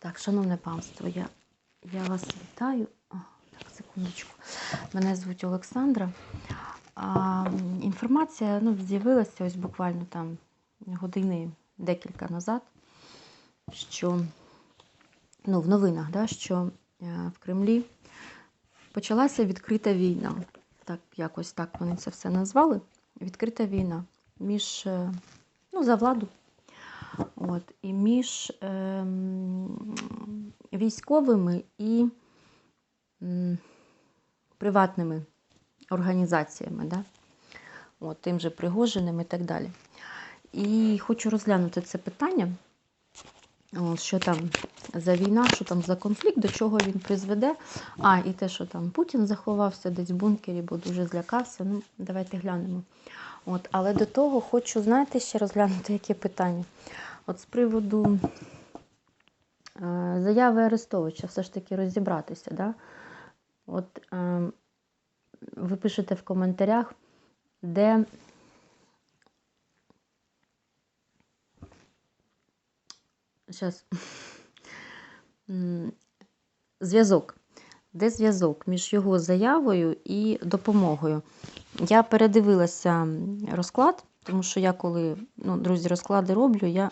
Так, шановне панство, я, я вас вітаю. О, так, секундочку. Мене звуть Олександра. А, інформація ну, з'явилася ось буквально там години декілька назад, що ну, в новинах, да, що е, в Кремлі почалася відкрита війна. Так, якось так вони це все назвали. Відкрита війна між е, ну, за владу От, і між ем, військовими і м, приватними організаціями, да? От, тим же Пригожиним і так далі. І хочу розглянути це питання, що там за війна, що там за конфлікт, до чого він призведе. А, і те, що там Путін заховався десь в бункері, бо дуже злякався. Ну, давайте глянемо. От, але до того хочу, знаєте, ще розглянути, яке питання. От з приводу е, заяви Арестовича, все ж таки розібратися. Да? От е, ви пишете в коментарях, де. М, зв'язок. Де зв'язок між його заявою і допомогою? Я передивилася розклад, тому що я коли, ну, друзі, розклади роблю, я.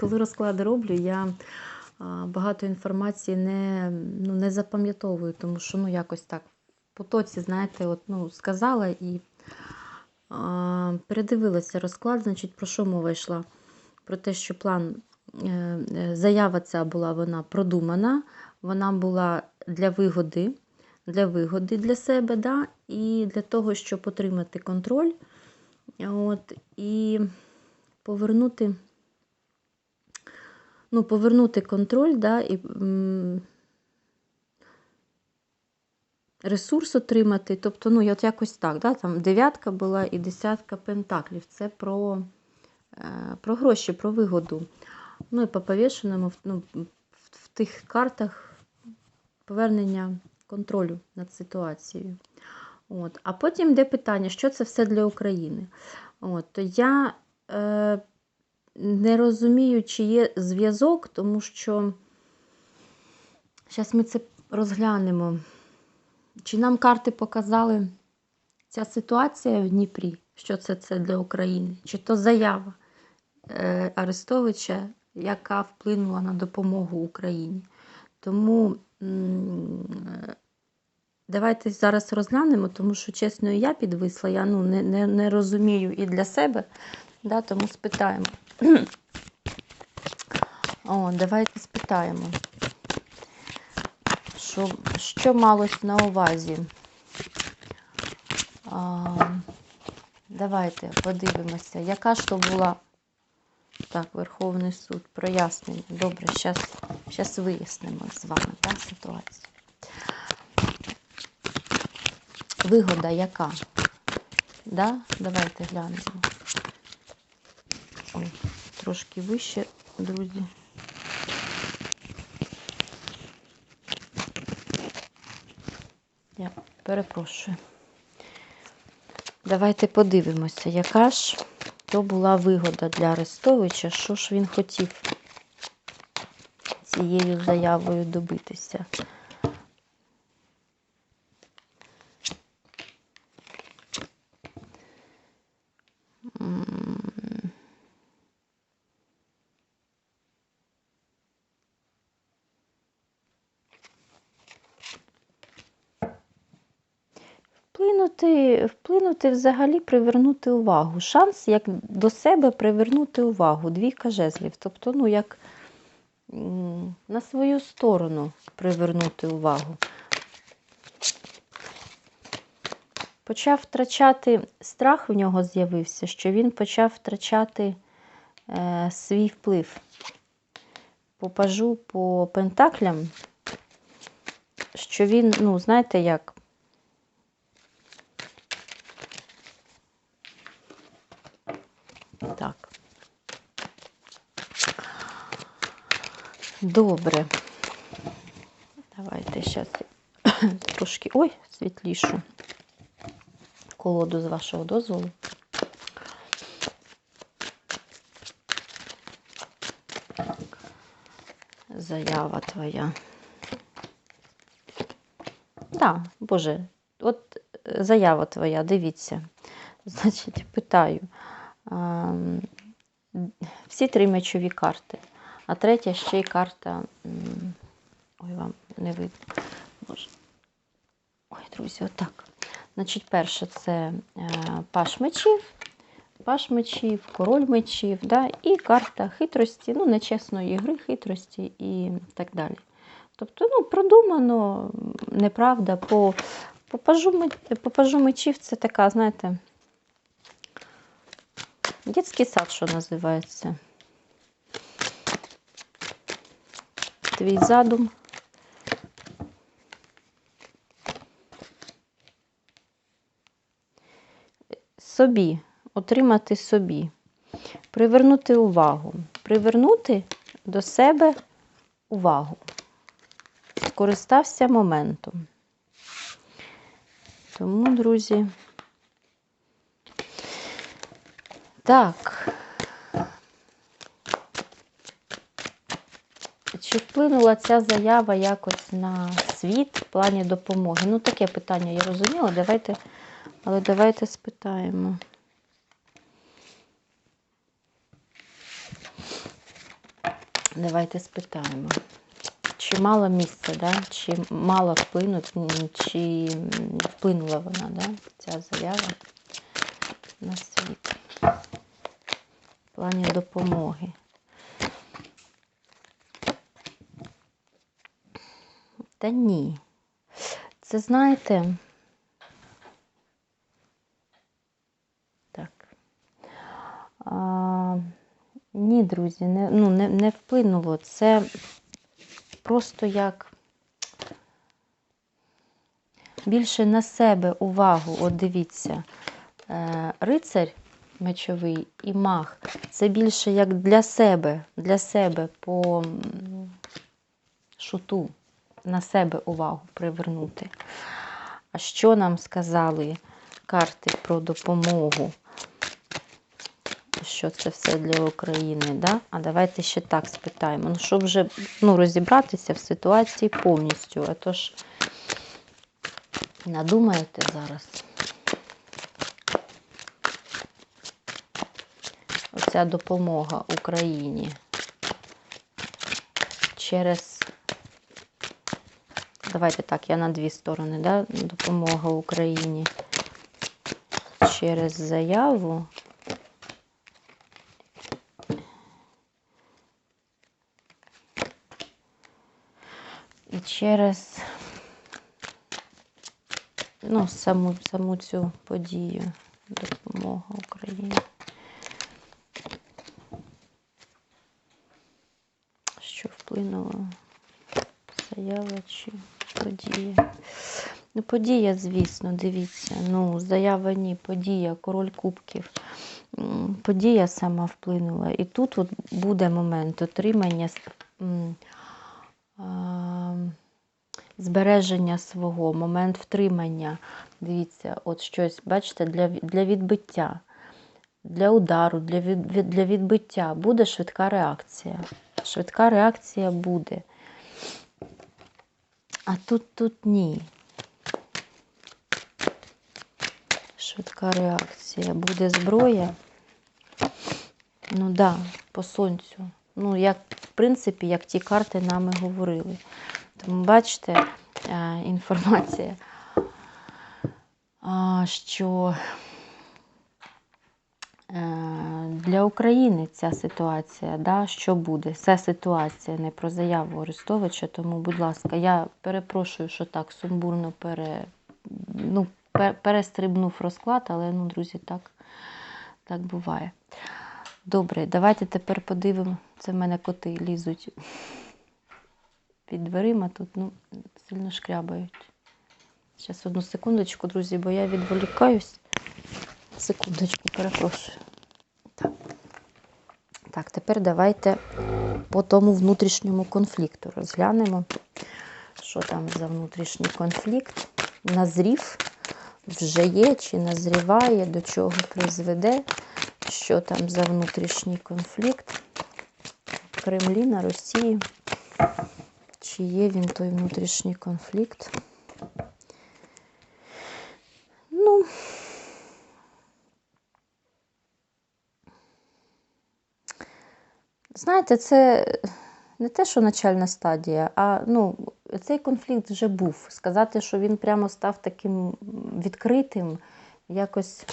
Коли розклади роблю, я багато інформації не, ну, не запам'ятовую, тому що ну, якось так в потоці, знаєте, от, ну, сказала і а, передивилася розклад, значить, про що мова йшла? Про те, що план, е, е, заява ця була вона продумана, вона була для вигоди, для вигоди для себе, да? і для того, щоб отримати контроль, от, і повернути, ну, повернути контроль, да, і ресурс отримати. Тобто, ну, от якось так, да, там дев'ятка була і десятка пентаклів. Це про, е, про гроші, про вигоду. Ну і по повішеному ну, в, в тих картах повернення контролю над ситуацією. От. А потім йде питання, що це все для України. От. То я е, не розумію, чи є зв'язок, тому що зараз ми це розглянемо. Чи нам карти показали ця ситуація в Дніпрі, що це, це для України? Чи то заява е, Арестовича, яка вплинула на допомогу Україні? Тому е, давайте зараз розглянемо, тому що, чесно, я підвисла, я ну, не, не, не розумію і для себе, да, тому спитаємо. О, давайте спитаємо, що, що малось на увазі. А, давайте подивимося, яка ж то була так, Верховний суд, прояснення. Добре, зараз вияснимо з вами так, ситуацію. Вигода яка? Да? Давайте глянемо. Трошки вище, друзі. Я перепрошую. Давайте подивимося, яка ж то була вигода для Арестовича, що ж він хотів цією заявою добитися. М. Вплинути, взагалі привернути увагу. Шанс як до себе привернути увагу. Двійка жезлів. Тобто, ну, як на свою сторону привернути увагу. Почав втрачати страх в нього з'явився, що він почав втрачати е, свій вплив. Попажу по пентаклям, що він, ну, знаєте, як. Так. Добре. Давайте зараз трошки. Ой, світлішу колоду з вашого дозволу. Заява твоя. Так, Боже, от е, заява твоя, дивіться. Значить, питаю. Всі три мечові карти, а третя ще й карта. Ой, вам не видно. Боже. Ой, друзі, отак. Значить, перше це е, паш мечів, паш мечів, король мечів, да, і карта хитрості, ну, нечесної гри, хитрості і так далі. Тобто, ну, продумано, неправда, по, по, пажу, по пажу мечів це така, знаєте, дитячий сад, що називається. Твій задум. собі, отримати собі, привернути увагу, привернути до себе увагу. Скористався моментом. Тому, друзі, так. Чи вплинула ця заява якось на світ в плані допомоги? Ну, таке питання я розуміла. Давайте, але давайте спитаємо. Давайте спитаємо. Чи мало місця, да? чи мало вплинуть, чи вплинула вона, да? ця заява на світ в плані допомоги. Та ні. Це знаєте. Так. А, ні, друзі, не, ну, не, не вплинуло. Це просто як більше на себе увагу. От дивіться, е, рицарь мечовий і мах це більше як для себе, для себе по шуту, на себе увагу привернути. А що нам сказали карти про допомогу? Що це все для України, да? А давайте ще так спитаємо. Ну, щоб вже ну, розібратися в ситуації повністю. А то ж надумаєте зараз. Оця допомога Україні через. Давайте так, я на дві сторони, да? допомога Україні через заяву. І через ну, саму, саму цю подію допомога Україні. Що вплинуло заява чи подія? Ну, подія, звісно, дивіться. Ну, заява ні, подія, король кубків. Подія сама вплинула. І тут от буде момент отримання збереження свого, момент втримання. Дивіться, от щось, бачите, для, для відбиття, для удару, для, від- для відбиття буде швидка реакція. Швидка реакція буде. А тут тут ні. Швидка реакція. Буде зброя. Ну да, по сонцю. Ну, як, в принципі, як ті карти нами говорили. Тому бачите, е, інформація, що для України ця ситуація, да, що буде? Це ситуація не про заяву Арестовича, тому, будь ласка, я перепрошую, що так сумбурно пере, ну, пе- перестрибнув розклад, але, ну, друзі, так, так буває. Добре, давайте тепер подивимо. Це в мене коти лізуть під дверима тут, ну, сильно шкрябають. Зараз одну секундочку, друзі, бо я відволікаюсь. Секундочку, перепрошую. Так. Так, тепер давайте по тому внутрішньому конфлікту розглянемо, що там за внутрішній конфлікт. Назрів вже є чи назріває, до чого призведе, що там за внутрішній конфлікт. Кремлі, на Росії. Чи є він той внутрішній конфлікт? Ну, знаєте, це не те, що начальна стадія, а ну, цей конфлікт вже був. Сказати, що він прямо став таким відкритим, якось.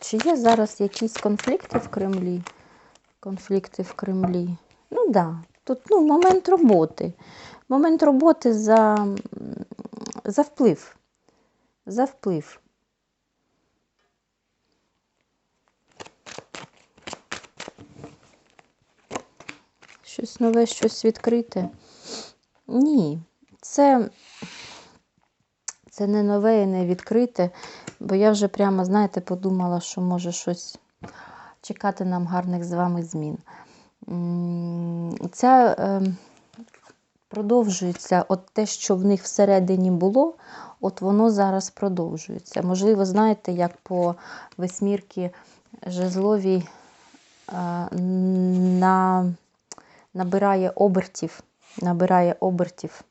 Чи є зараз якісь конфлікти в Кремлі? Конфлікти в Кремлі? Ну так, да. тут ну, момент роботи. Момент роботи за, за вплив. За вплив. Щось нове, щось відкрите. Ні, це, це не нове і не відкрите, бо я вже прямо, знаєте, подумала, що може щось чекати нам гарних з вами змін. Ця е, продовжується от те, що в них всередині було, от воно зараз продовжується. Можливо, знаєте, як по весмірки жезловій е, на набирає обертів, набирає обертів.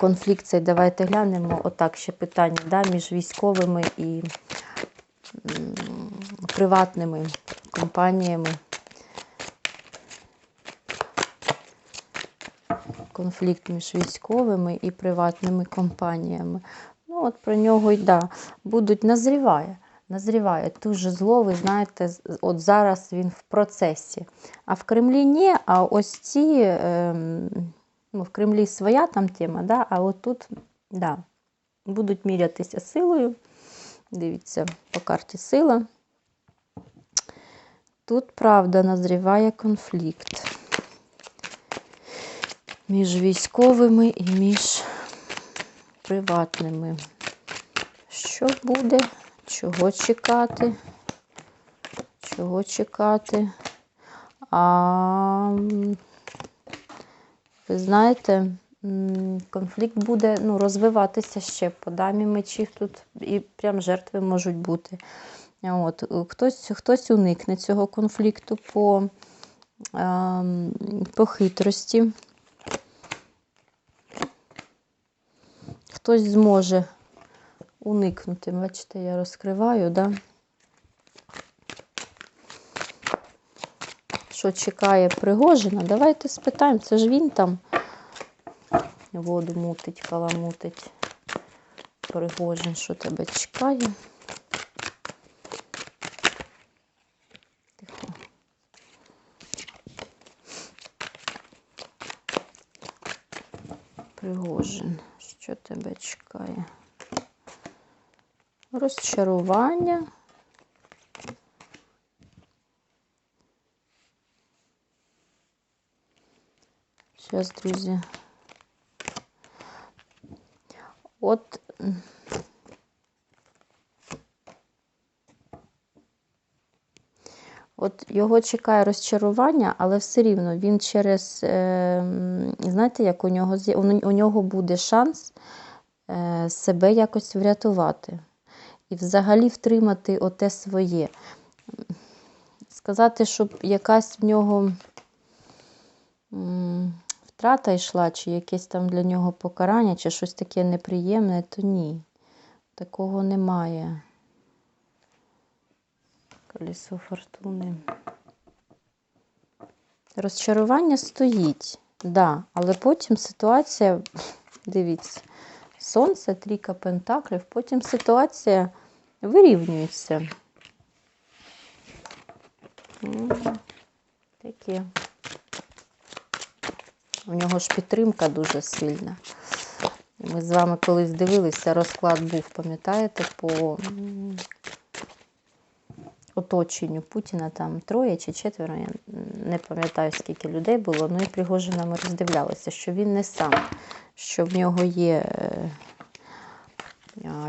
Конфлікт цей, давайте глянемо. Отак ще питання да, між військовими і приватними компаніями. Конфлікт між військовими і приватними компаніями. Ну, от про нього й да, будуть назріває назріває. Тут же зловий, знаєте, от зараз він в процесі. А в Кремлі ні, а ось ці, ем, ну, в Кремлі своя там тема, да, а от тут, да, будуть мірятися силою. Дивіться, по карті сила. Тут, правда, назріває конфлікт між військовими і між приватними. Що буде? Чого чекати? Чого чекати? А, ви знаєте, конфлікт буде ну, розвиватися ще по дамі мечів тут і прям жертви можуть бути. От, хтось, хтось уникне цього конфлікту по, по хитрості. Хтось зможе уникнути. Бачите, я розкриваю, да? Що чекає Пригожина? Давайте спитаємо, це ж він там воду мутить, каламутить. Пригожин, що тебе чекає? Тихо. Пригожин, що тебе чекає? Розчарування. Зараз, друзі. От От його чекає розчарування, але все рівно він через, е, знаєте, як у нього, у нього буде шанс е, себе якось врятувати і взагалі втримати оте своє. Сказати, щоб якась в нього втрата йшла, чи якесь там для нього покарання, чи щось таке неприємне, то ні. Такого немає. Колесо фортуни. Розчарування стоїть, да, але потім ситуація, дивіться, сонце, трійка пентаклів, потім ситуація вирівнюється. М, Таке. У нього ж підтримка дуже сильна. Ми з вами колись дивилися, розклад був, пам'ятаєте, по оточенню Путіна там троє чи четверо, я не пам'ятаю, скільки людей було. Ну і Пригожина ми роздивлялися, що він не сам, що в нього є е,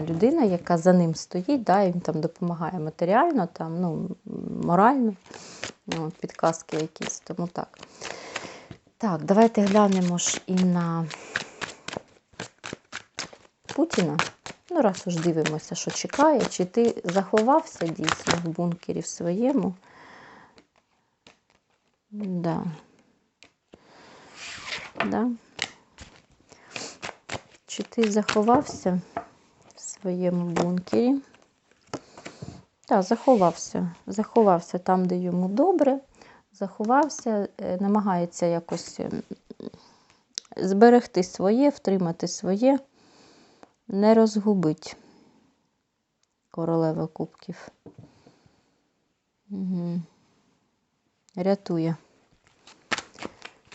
людина, яка за ним стоїть, да, він там допомагає матеріально, там, ну, морально, ну, підказки якісь, тому так. Так, давайте глянемо ж і на Путіна. Ну, раз уж дивимося, що чекає, чи ти заховався дійсно в бункері в своєму. Да. Да. Чи ти заховався в своєму бункері? Так, заховався. Заховався там, де йому добре. Заховався, е, намагається якось ем, зберегти своє, втримати своє, не розгубить королева кубків. Угу. Рятує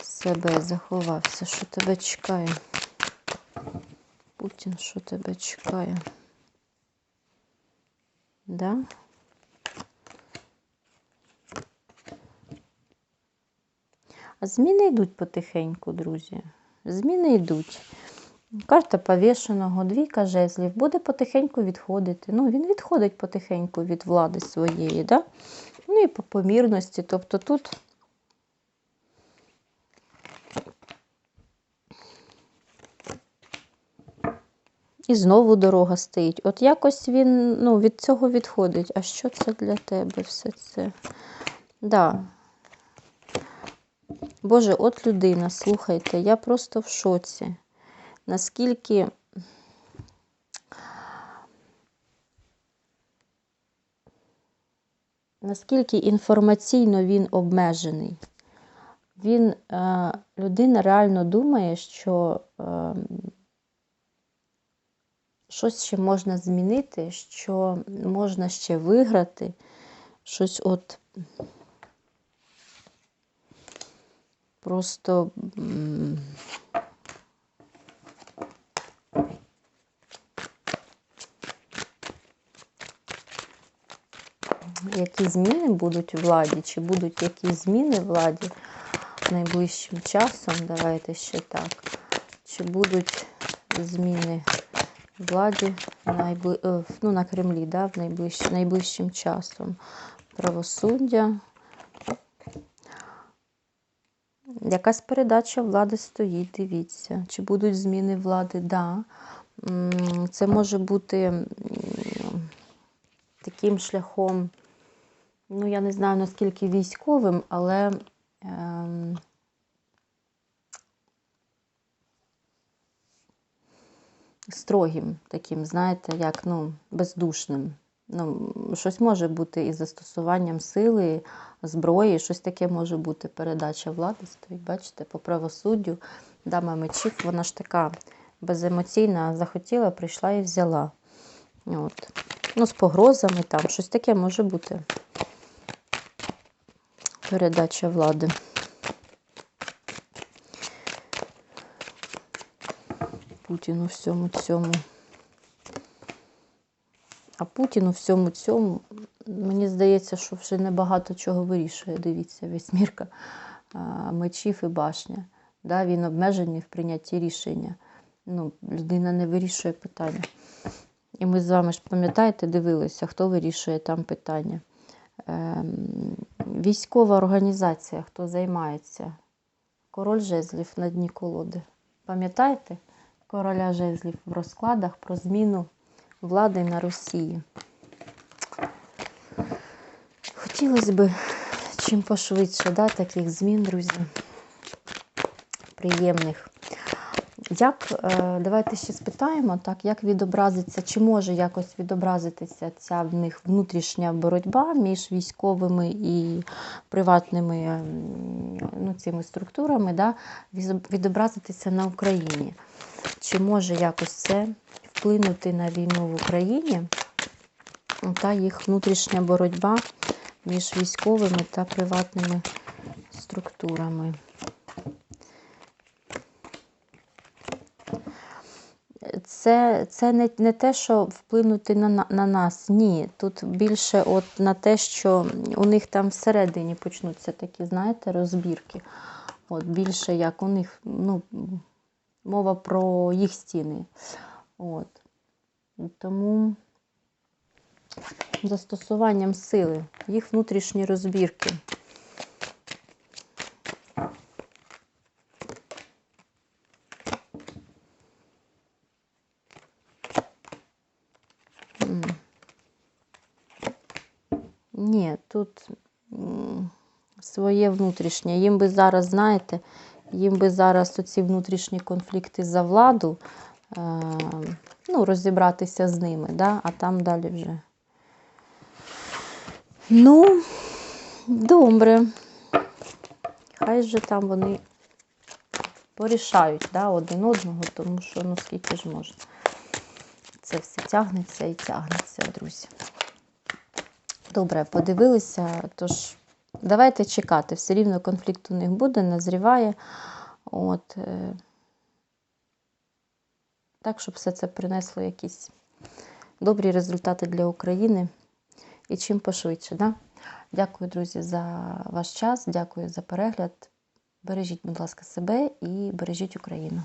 себе, заховався, що тебе чекає. Путін, що тебе чекає? Да? А зміни йдуть потихеньку, друзі. Зміни йдуть. Карта повішеного, двійка жезлів, буде потихеньку відходити. Ну, він відходить потихеньку від влади своєї, да? ну і по помірності. Тобто тут і знову дорога стоїть. От якось він ну, від цього відходить. А що це для тебе все це? Да. Боже, от людина, слухайте, я просто в шоці. Наскільки наскільки інформаційно він обмежений. Він, е, людина реально думає, що е, щось ще можна змінити, що можна ще виграти, щось от просто. Які зміни будуть у владі, чи будуть якісь зміни владі найближчим часом? Давайте ще так. Чи будуть зміни владі найбли... е, ну, на Кремлі да, в найближчим, найближчим часом? Правосуддя. Якась передача влади стоїть, дивіться. Чи будуть зміни влади? Да. Це може бути таким шляхом, ну, я не знаю наскільки військовим, але ем, строгим, таким, знаєте, як ну, бездушним. Ну, щось може бути із застосуванням сили, зброї, щось таке може бути. Передача влади стоїть, бачите, по правосуддю. Дама мечів, вона ж така беземоційна, захотіла, прийшла і взяла. От. Ну, з погрозами там, щось таке може бути. Передача влади. Путіну всьому цьому. А Путін у всьому цьому, мені здається, що вже небагато чого вирішує. Дивіться, вісьмірка мечів і башня. Да, він обмежений в прийнятті рішення. Ну, людина не вирішує питання. І ми з вами ж пам'ятаєте, дивилися, хто вирішує там питання. Ем, військова організація, хто займається. Король жезлів на дні колоди. Пам'ятаєте? Короля жезлів в розкладах про зміну влади на Росії. Хотілося б чим пошвидше да, таких змін, друзі, приємних. Як, е, давайте ще спитаємо, так, як відобразиться, чи може якось відобразитися ця в них внутрішня боротьба між військовими і приватними ну, цими структурами, да, відобразитися на Україні? Чи може якось це вплинути на війну в Україні та їх внутрішня боротьба між військовими та приватними структурами? Це це не не те, що вплинути на на нас. Ні. Тут більше от на те, що у них там всередині почнуться такі, знаєте, розбірки. От Більше як у них ну, мова про їх стіни. От. Тому застосуванням сили, їх внутрішні розбірки. Ні, тут своє внутрішнє. Їм би зараз, знаєте, їм би зараз оці внутрішні конфлікти за владу, е, ну, розібратися з ними, да? а там далі вже. Ну, добре. Хай же там вони порішають да, один одного, тому що ну скільки ж можна. Це все тягнеться і тягнеться, друзі. Добре, подивилися. Тож, давайте чекати. Все рівно конфлікт у них буде, назріває. От, е, так, щоб все це принесло якісь добрі результати для України. І чим пошвидше. Да? Дякую, друзі, за ваш час. Дякую за перегляд. Бережіть, будь ласка, себе і бережіть Україну.